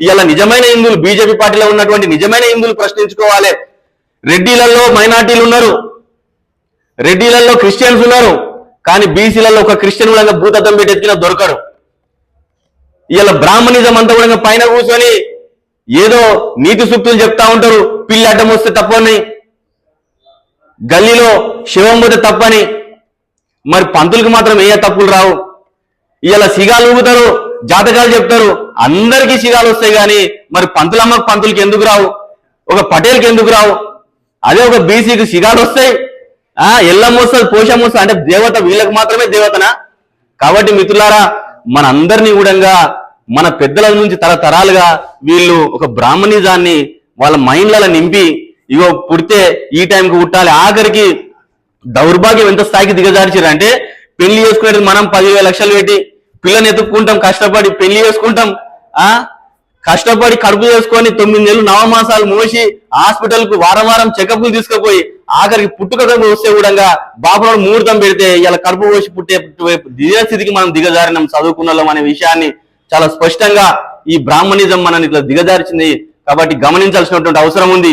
ఇలా నిజమైన హిందువులు బీజేపీ పార్టీలో ఉన్నటువంటి నిజమైన హిందువులు ప్రశ్నించుకోవాలి. రెడ్డిలలో మైనార్టీలు ఉన్నారు. రెడ్డిలలో క్రిస్టియన్స్ ఉన్నారు. కానీ బీసీలలో ఒక క్రిస్టియన్ కూడా భూతత్వం పెట్టి ఎత్తిన దొరకడు ఇలా బ్రాహ్మణిజం అంతా కూడా పైన కూర్చొని ఏదో నీతి సూక్తులు చెప్తా ఉంటారు. పిల్లి అడ్డం వస్తే తప్పని. గల్లీలో శివం పోతే తప్పని. మరి పంతులకు మాత్రం ఏ తప్పులు రావు. ఇలా సిగాలు ఊగుతారు. జాతకాలు చెప్తారు. అందరికీ సిగాలు వస్తాయి కానీ మరి పంతులమ్మకు పంతులకి ఎందుకు రావు? ఒక పటేల్కి ఎందుకు రావు? అదే ఒక బీసీకి సిగాలు వస్తాయి. ఆ ఎల్లమ్మ వస్తుంది అంటే దేవత వీళ్ళకి మాత్రమే దేవతనా? కాబట్టి మిత్రులారా మన అందరినీ కూడా మన పెద్దల నుంచి తరతరాలుగా వీళ్ళు ఒక బ్రాహ్మణిజాన్ని వాళ్ళ మైండ్లలో నింపి ఇగో పుడితే ఈ టైంకి పుట్టాలి ఆఖరికి దౌర్భాగ్యం ఎంత స్థాయికి దిగజార్చారు అంటే పెళ్ళి చేసుకునేది మనం పదివేల లక్షలు పెట్టి పిల్లని ఎత్తుక్కుంటాం కష్టపడి పెళ్ళి చేసుకుంటాం ఆ? కష్టపడి కడుపు చేసుకొని తొమ్మిది నెలలు నవమాసాలు మోసి హాస్పిటల్కు వారం వారం చెకప్లు తీసుకుపోయి ఆఖరికి పుట్టుక వస్తే కూడా బాపులో ముహూర్తం పెడితే ఇలా కడుపు పోసి పుట్టే దిగే స్థితికి మనం దిగజారినాం చదువుకున్న అనే విషయాన్ని చాలా స్పష్టంగా ఈ బ్రాహ్మణిజం మనని ఇట్లా దిగజార్చింది. కాబట్టి గమనించాల్సినటువంటి అవసరం ఉంది.